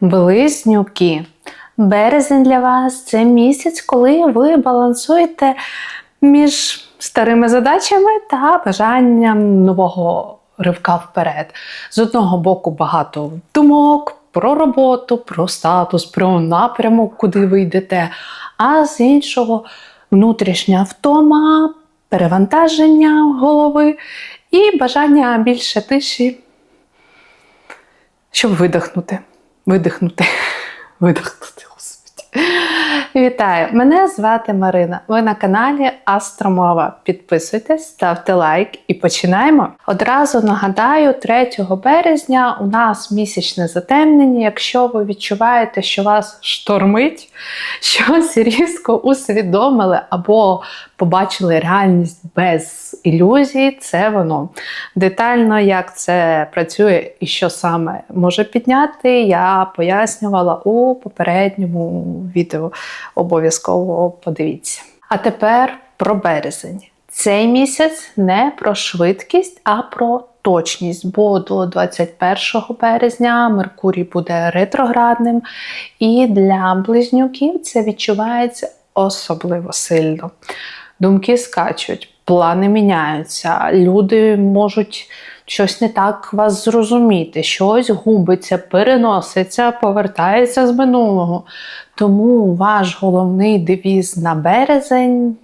Близнюки. Березень для вас це місяць, коли ви балансуєте між старими задачами та бажанням нового ривка вперед. З одного боку, багато думок про роботу, про статус, про напрямок, куди ви йдете, а з іншого внутрішня втома, перевантаження голови і бажання більше тиші, щоб видихнути. Видихнути. Видихнути. Вітаю! Мене звати Марина. Ви на каналі Астромова. Підписуйтесь, ставте лайк і починаємо. Одразу нагадаю, 3 березня у нас місячне затемнення. Якщо ви відчуваєте, що вас штормить, щось різко усвідомили або побачили реальність без ілюзій, це воно. Детально, як це працює і що саме може підняти, я пояснювала у попередньому відео. Обов'язково подивіться. А тепер про березень. Цей місяць не про швидкість, а про точність, бо до 21 березня Меркурій буде ретроградним, і для близнюків це відчувається особливо сильно. Думки скачуть, плани міняються, люди можуть щось не так вас зрозуміти, щось губиться, переноситься, повертається з минулого. Тому ваш головний девіз на березень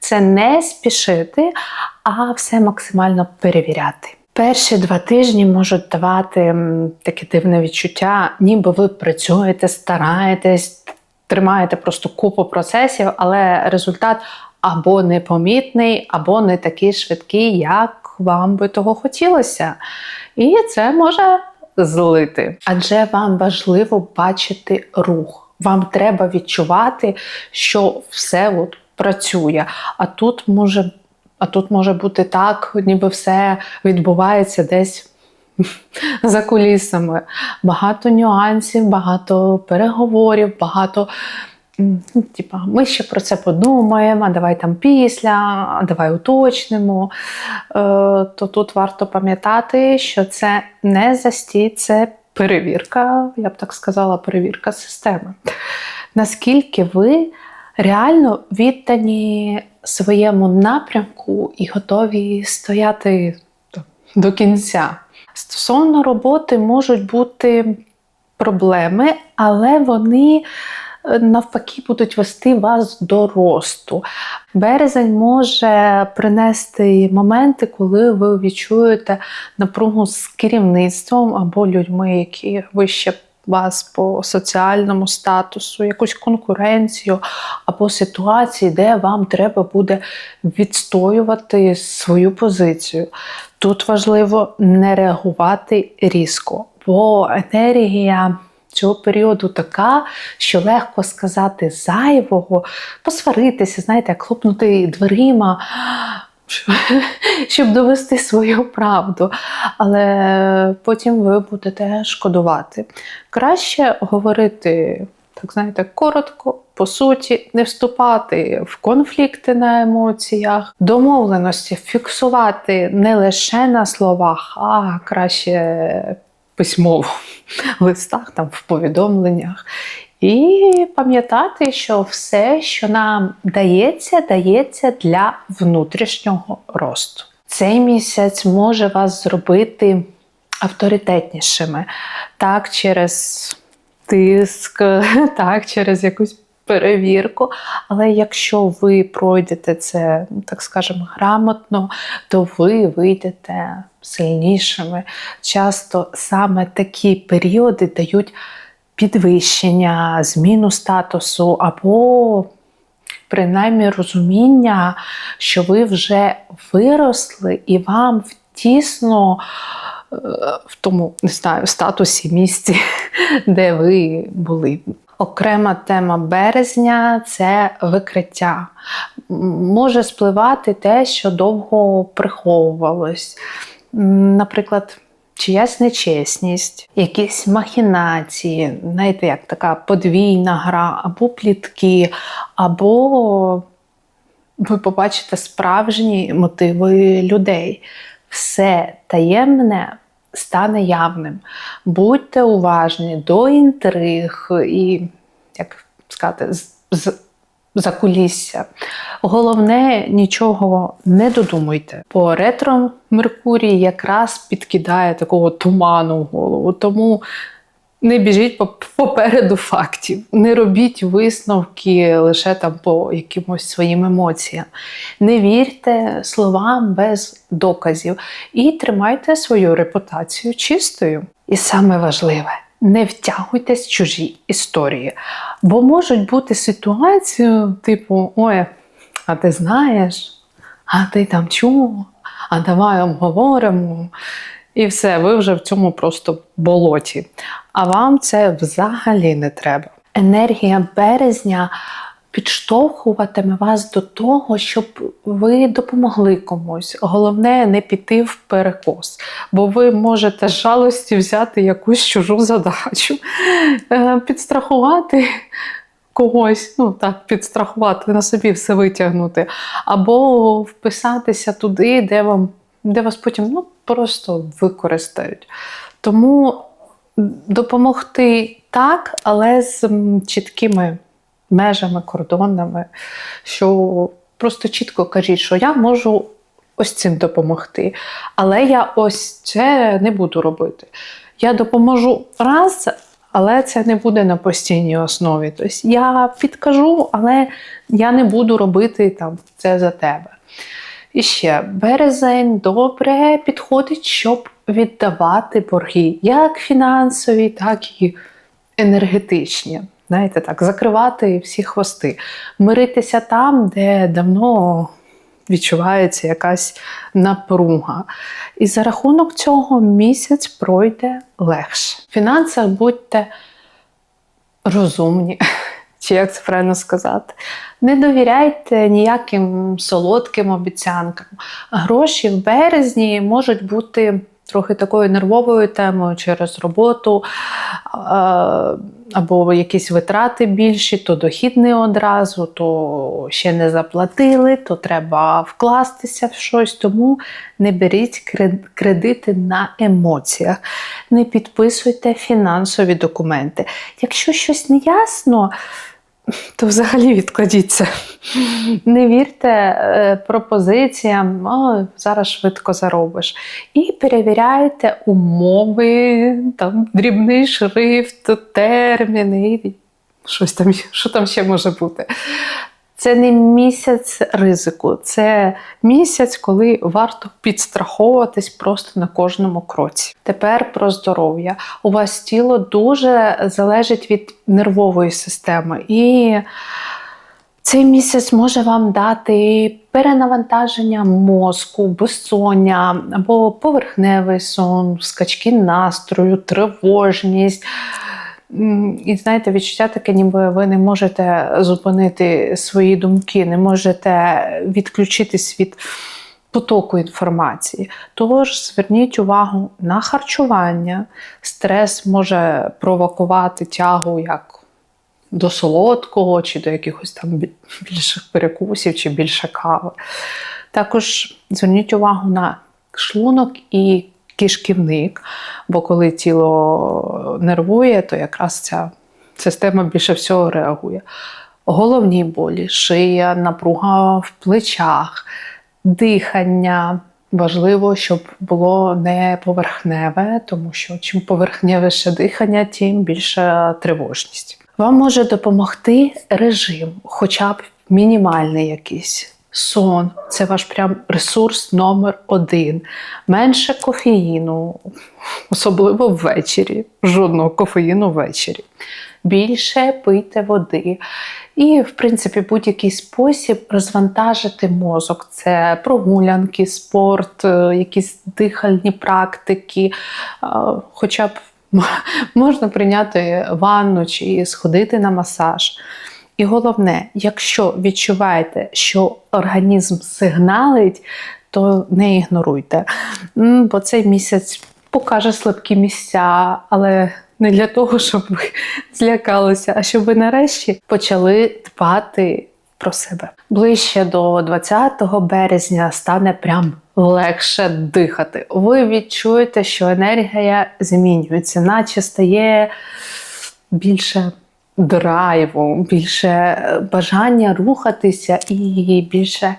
це не спішити, а все максимально перевіряти. Перші два тижні можуть давати таке дивне відчуття, ніби ви працюєте, стараєтесь, тримаєте просто купу процесів, але результат або непомітний, або не такий швидкий, як вам би того хотілося. І це може злити. Адже вам важливо бачити рух. Вам треба відчувати, що все от працює. А тут може, а тут може бути так, ніби все відбувається десь за кулісами. Багато нюансів, багато переговорів, багато. Ну, Типа, ми ще про це подумаємо, а давай там після, давай уточнимо. Е, то тут варто пам'ятати, що це не застій, це перевірка, я б так сказала, перевірка системи. Наскільки ви реально віддані своєму напрямку і готові стояти до кінця. Стосовно роботи можуть бути проблеми, але вони навпаки будуть вести вас до росту. Березень може принести моменти, коли ви відчуєте напругу з керівництвом або людьми, які вище вас по соціальному статусу, якусь конкуренцію або ситуації, де вам треба буде відстоювати свою позицію. Тут важливо не реагувати різко, бо енергія цього періоду така, що легко сказати зайвого, посваритися, знаєте, хлопнути дверима. Щоб довести свою правду, але потім ви будете шкодувати. Краще говорити, так знаєте, коротко, по суті, не вступати в конфлікти на емоціях, домовленості фіксувати не лише на словах, а краще письмово в листах, там, в повідомленнях. І пам'ятати, що все, що нам дається, дається для внутрішнього росту. Цей місяць може вас зробити авторитетнішими, так, через тиск, так, через якусь перевірку. Але якщо ви пройдете це, так скажемо, грамотно, то ви вийдете сильнішими. Часто саме такі періоди дають підвищення, зміну статусу або принаймні розуміння, що ви вже виросли і вам тісно е, в тому не знаю, статусі місці, де ви були. Окрема тема березня це викриття. Може спливати те, що довго приховувалось. Наприклад, чиясь нечесність, якісь махінації, знаєте, як така подвійна гра, або плітки, або ви побачите справжні мотиви людей. Все таємне стане явним. Будьте уважні до інтриг і, як сказати, з закулісся. Головне, нічого не додумуйте. По ретро Меркурій якраз підкидає такого туману в голову. Тому не біжіть попереду фактів, не робіть висновки лише там по якимось своїм емоціям. Не вірте словам без доказів і тримайте свою репутацію чистою. І саме важливе. Не втягуйтесь в чужі історії, бо можуть бути ситуації, типу, ой, а ти знаєш, а ти там чув, а давай обговоримо. І все, ви вже в цьому просто болоті. А вам це взагалі не треба. Енергія березня підштовхуватиме вас до того, щоб ви допомогли комусь. Головне не піти в перекос, бо ви можете з жалості взяти якусь чужу задачу, е, підстрахувати когось, ну так, підстрахувати, на собі все витягнути, або вписатися туди, де вам де вас потім ну, просто використають. Тому допомогти так, але з чіткими межами, кордонами, що просто чітко кажіть, що я можу ось цим допомогти, але я ось це не буду робити. Я допоможу раз, але це не буде на постійній основі. Тобто я підкажу, але я не буду робити там це за тебе. І ще березень добре підходить, щоб віддавати борги, як фінансові, так і енергетичні. Знаєте, так, закривати всі хвости, миритися там, де давно відчувається якась напруга. І за рахунок цього місяць пройде легше. В фінансах будьте розумні, чи як це правильно сказати. Не довіряйте ніяким солодким обіцянкам. Гроші в березні можуть бути трохи такою нервовою темою через роботу або якісь витрати більші, то дохід не одразу, то ще не заплатили, то треба вкластися в щось. Тому не беріть кредити на емоціях, не підписуйте фінансові документи. Якщо щось не ясно, то взагалі відкладіться. Не вірте е, пропозиціям, о, зараз швидко заробиш. І перевіряйте умови, там, дрібний шрифт, терміни, щось там, що там ще може бути. Це не місяць ризику, це місяць, коли варто підстраховуватись просто на кожному кроці. Тепер про здоров'я. У вас тіло дуже залежить від нервової системи. І цей місяць може вам дати перенавантаження мозку, безсоння або поверхневий сон, скачки настрою, тривожність. І знаєте, відчуття таке, ніби ви не можете зупинити свої думки, не можете відключитись від потоку інформації. Тож зверніть увагу на харчування. Стрес може провокувати тягу як до солодкого, чи до якихось там більших перекусів, чи більше кави. Також зверніть увагу на шлунок і кишківник, бо коли тіло нервує, то якраз ця система більше всього реагує. Головні болі, шия, напруга в плечах, дихання. Важливо, щоб було не поверхневе, тому що чим поверхневіше дихання, тим більша тривожність. Вам може допомогти режим, хоча б мінімальний якийсь. Сон це ваш прям ресурс номер один. Менше кофеїну, особливо ввечері. Жодного кофеїну ввечері. Більше пийте води. І, в принципі, будь-який спосіб розвантажити мозок. Це прогулянки, спорт, е, якісь дихальні практики, е, хоча б можна прийняти ванну чи сходити на масаж. І головне, якщо відчуваєте, що організм сигналить, то не ігноруйте. Бо цей місяць покаже слабкі місця, але не для того, щоб ви злякалися, а щоб ви нарешті почали дбати про себе. Ближче до 20 березня стане прям легше дихати. Ви відчуєте, що енергія змінюється, наче стає більше драйву, більше бажання рухатися і більше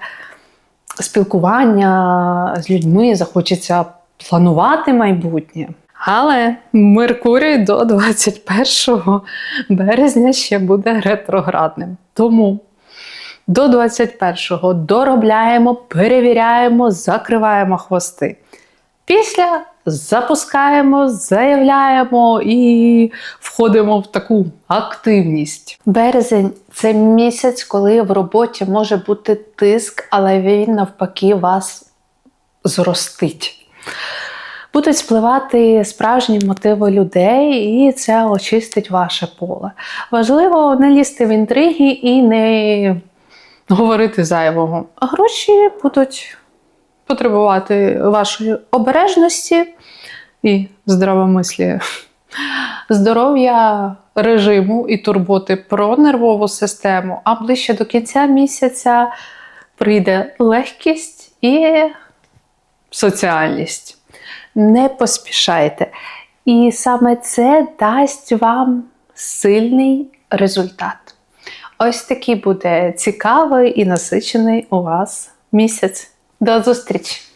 спілкування з людьми, захочеться планувати майбутнє. Але Меркурій до 21 березня ще буде ретроградним. Тому до 21-го доробляємо, перевіряємо, закриваємо хвости. Після запускаємо, заявляємо і входимо в таку активність. Березень це місяць, коли в роботі може бути тиск, але він навпаки вас зростить. Будуть спливати справжні мотиви людей, і це очистить ваше поле. Важливо не лізти в інтриги і не говорити зайвого. Гроші будуть потребувати вашої обережності і здравомислія, здоров'я режиму і турботи про нервову систему, а ближче до кінця місяця прийде легкість і соціальність. Не поспішайте. І саме це дасть вам сильний результат. Ось такий буде цікавий і насичений у вас місяць. До зустрічі!